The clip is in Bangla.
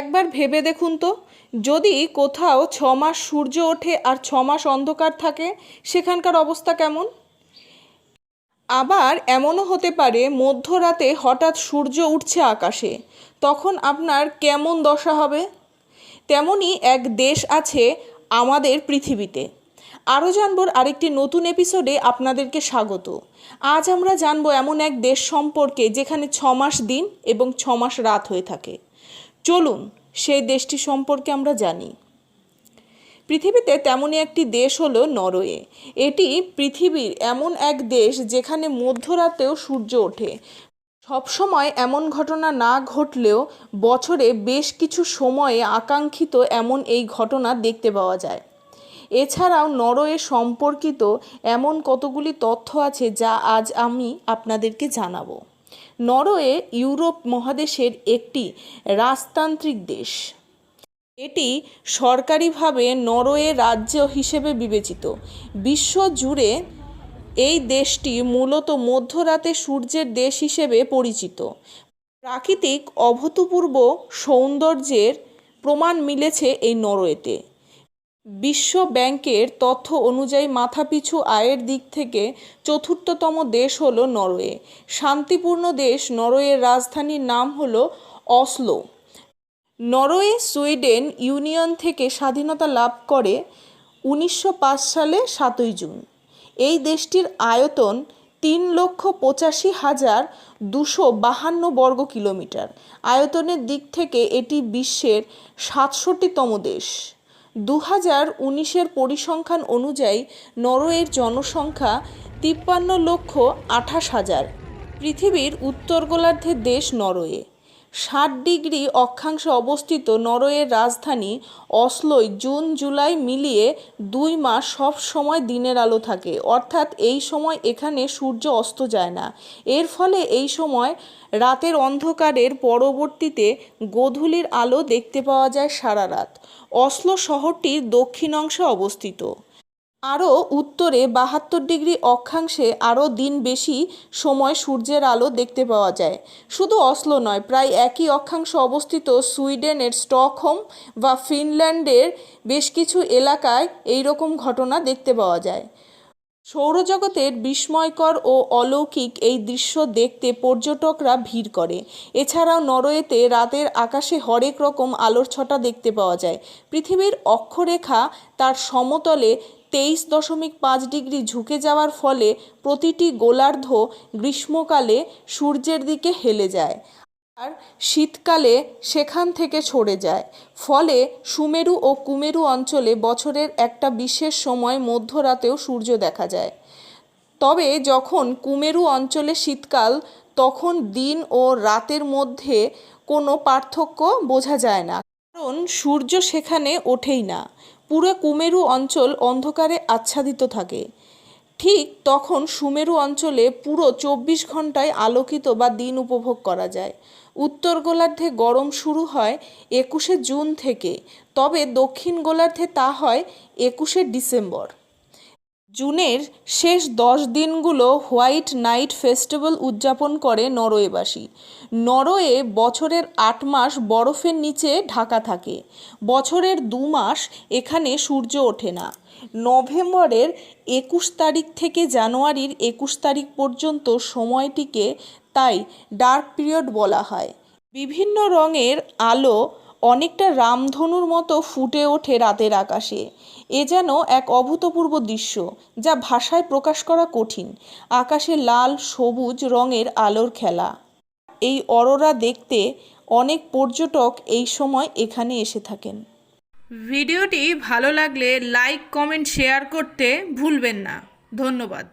একবার ভেবে দেখুন তো। যদি কোথাও ছ মাস সূর্য ওঠে আর ছ মাস অন্ধকার থাকে, সেখানকার অবস্থা কেমন? আবার এমনও হতে পারে, মধ্যরাতে হঠাৎ সূর্য উঠছে আকাশে, তখন আপনার কেমন দশা হবে? তেমনই এক দেশ আছে আমাদের পৃথিবীতে। আরও জানবর আরেকটি নতুন এপিসোডে আপনাদেরকে স্বাগত। আজ আমরা জানব এমন এক দেশ সম্পর্কে, যেখানে ছ মাস দিন এবং ছ মাস রাত হয়ে থাকে। চলুন, সেই দেশটি সম্পর্কে আমরা জানি। পৃথিবীতে তেমনই একটি দেশ হলো নরওয়ে। এটি পৃথিবীর এমন এক দেশ যেখানে মধ্যরাতেও সূর্য ওঠে। সবসময় এমন ঘটনা না ঘটলেও বছরে বেশ কিছু সময়ে আকাঙ্ক্ষিত এমন এই ঘটনা দেখতে পাওয়া যায়। এছাড়াও নরওয়ে সম্পর্কিত এমন কতগুলি তথ্য আছে যা আজ আমি আপনাদেরকে জানাব। নরওয়ে ইউরোপ মহাদেশের একটি রাজতান্ত্রিক দেশ। এটি সরকারিভাবে নরওয়ে রাজ্য হিসেবে বিবেচিত। বিশ্ব জুড়ে এই দেশটি মূলত মধ্যরাতে সূর্যের দেশ হিসেবে পরিচিত। প্রাকৃতিক অভূতপূর্ব সৌন্দর্যের প্রমাণ মিলেছে এই নরওয়েতে। বিশ্ব ব্যাংকের তথ্য অনুযায়ী মাথাপিছু আয়ের দিক থেকে চতুর্থতম দেশ হলো নরওয়ে। শান্তিপূর্ণ দেশ নরওয়ের রাজধানীর নাম হলো অসলো। নরওয়ে, সুইডেন ইউনিয়ন থেকে স্বাধীনতা লাভ করে উনিশশো পাঁচ সালে সাতই জুন। এই দেশটির আয়তন তিন লক্ষ পঁচাশি হাজার দুশো বাহান্ন বর্গ কিলোমিটার। আয়তনের দিক থেকে এটি বিশ্বের সাতষট্টিতম দেশ। দু হাজার উনিশের পরিসংখ্যান অনুযায়ী নরওয়ের জনসংখ্যা তিপ্পান্ন লক্ষ আঠাশ হাজার। পৃথিবীর উত্তর গোলার্ধের দেশ নরওয়ে। ষাট ডিগ্রি অক্ষাংশে অবস্থিত নরওয়ের রাজধানী অসলোয় জুন জুলাই মিলিয়ে দুই মাস সব সময় দিনের আলো থাকে। অর্থাৎ এই সময় এখানে সূর্য অস্ত যায় না। এর ফলে এই সময় রাতের অন্ধকারের পরবর্তীতে গোধূলির আলো দেখতে পাওয়া যায় সারা রাত। অসলো শহরটির দক্ষিণ অংশে অবস্থিত। আরও উত্তরে বাহাত্তর ডিগ্রি অক্ষাংশে আরও দিন বেশি সময় সূর্যের আলো দেখতে পাওয়া যায়। শুধু অসলো নয়, প্রায় একই অক্ষাংশে অবস্থিত সুইডেনের স্টকহোম বা ফিনল্যান্ডের বেশ কিছু এলাকায় এই রকম ঘটনা দেখতে পাওয়া যায়। সৌরজগতের বিস্ময়কর ও অলৌকিক এই দৃশ্য দেখতে পর্যটকরা ভিড় করে। এছাড়াও নরওয়েতে রাতের আকাশে হরেক রকম আলোর ছটা দেখতে পাওয়া যায়। পৃথিবীর অক্ষরেখা তার সমতলে তেইশ দশমিক পাঁচ ডিগ্রি ঝুঁকে যাওয়ার ফলে প্রতিটি গোলার্ধ গ্রীষ্মকালে সূর্যের দিকে হেলে যায় আর শীতকালে সেখান থেকে ছড়ে যায়। ফলে সুমেরু ও কুমেরু অঞ্চলে বছরের একটা বিশেষ সময় মধ্যরাতেও সূর্য দেখা যায়। তবে যখন কুমেরু অঞ্চলে শীতকাল, তখন দিন ও রাতের মধ্যে কোনো পার্থক্য বোঝা যায় না। কারণ সূর্য সেখানে ওঠেই না। পুরো কুমেরু অঞ্চল অন্ধকারে আচ্ছাদিত থাকে। ঠিক তখন সুমেরু অঞ্চলে পুরো চব্বিশ ঘন্টায় আলোকিত বা দিন উপভোগ করা যায়। উত্তর গোলার্ধে গরম শুরু হয় একুশে জুন থেকে, তবে দক্ষিণ গোলার্ধে তা হয় একুশে ডিসেম্বর। জুনের শেষ দশ দিনগুলো হোয়াইট নাইট ফেস্টিভ্যাল উদযাপন করে নরওয়েবাসী। নরওয়ে বছরের আট মাস বরফের নিচে ঢাকা থাকে। বছরের দু মাস এখানে সূর্য ওঠে না। নভেম্বরের একুশ তারিখ থেকে জানুয়ারির একুশ তারিখ পর্যন্ত সময়টিকে তাই ডার্ক পিরিয়ড বলা হয়। বিভিন্ন রঙের আলো অনেকটা রামধনুর মতো ফুটে ওঠে রাতের আকাশে। এ যেন এক অভূতপূর্ব দৃশ্য, যা ভাষায় প্রকাশ করা কঠিন। আকাশে লাল, সবুজ রঙের আলোর খেলা। এই অরোরা দেখতে অনেক পর্যটক এই সময় এখানে এসে থাকেন। ভিডিওটি ভালো লাগলে লাইক, কমেন্ট, শেয়ার করতে ভুলবেন না। ধন্যবাদ।